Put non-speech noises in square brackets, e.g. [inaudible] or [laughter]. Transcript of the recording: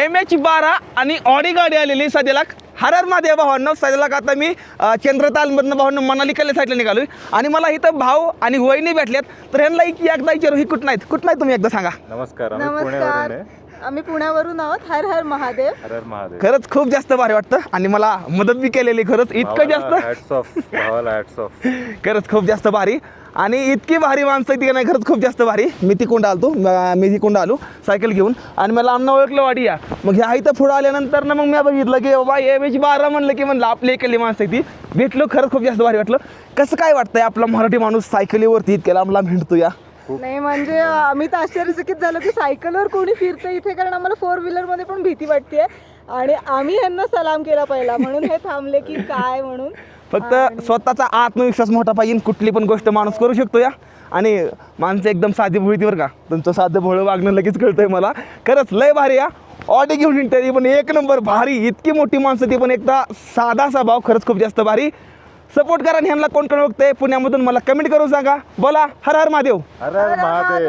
M H बारा आणि Audi गाडी आलेली सध्याला. हर हर महादेव भावांनो सध्याला आता मी चंद्रतालमधनं भावांनो मनाली कल्ले साईडला निघालोय. आणि मला इथं भाऊ आणि वहिनी भेटल्यात तर ह्यांना एक एकदा विचारू ही कुठं नाहीत? कुठं नाही तुम्ही एकदा सांगा. नमस्कार आम्ही पुण्यावरून नमस्कार आहे. आम्ही पुण्यावरून आहोत. हर हर महादेव. हर हर महादेव. खरंच खूप जास्त भारी वाटतं आणि मला मदत बी केलेली खरंच. इतकं जास्त. हॅट्स ऑफ भावाला हॅट्स ऑफ [laughs] खरंच खूप जास्त भारी. आणि इतकी भारी माणसं ती नाही खरंच खूप जास्त भारी. मी तिकोंड आलतो. मी तिकोंड आलो. सायकल घेऊन. आणि मला अन्न ओळखलं वाडी या. मग ह्या इथं पुढं आल्यानंतर ना मग मी बघितलं की बाबा ए बेची बारा म्हणलं की म्हणलं आपली इकडली माणसं ती. भेटलो खरंच खूप जास्त भारी वाटलं. कसं काय वाटतंय आपला मराठी माणूस सायकलीवरती इतक्या लांब लांब हिंडतो या? नाही म्हणजे आम्ही तर आश्चर्यचकित झालो की सायकलवर कोणी फिरतं इथे कारण आम्हाला फोर व्हीलरमध्ये पण भीती वाटते आणि आम्ही यांना सलाम केला पहिला. म्हणून हे थांबले की काय म्हणून. फक्त स्वतःचा आत्मविश्वास मोठा पाहिजे कुठली पण गोष्ट माणूस करू शकतो या. आणि माणसं एकदम साधी भोळीती बरं का. तुमचं साधं भोळं वागणं लगेच कळतंय मला. खरंच लय भारी या. ऑडी घेऊन ती पण एक नंबर भारी. इतकी मोठी माणसं ती पण एकदा साधा स्वभाव खरंच खूप जास्त भारी. सपोर्ट करा आणि ह्यांना कोण कोण बघतंय पुण्यामधून मला कमेंट करून सांगा. बोला. हर हर महादेव. हर हर महादेव.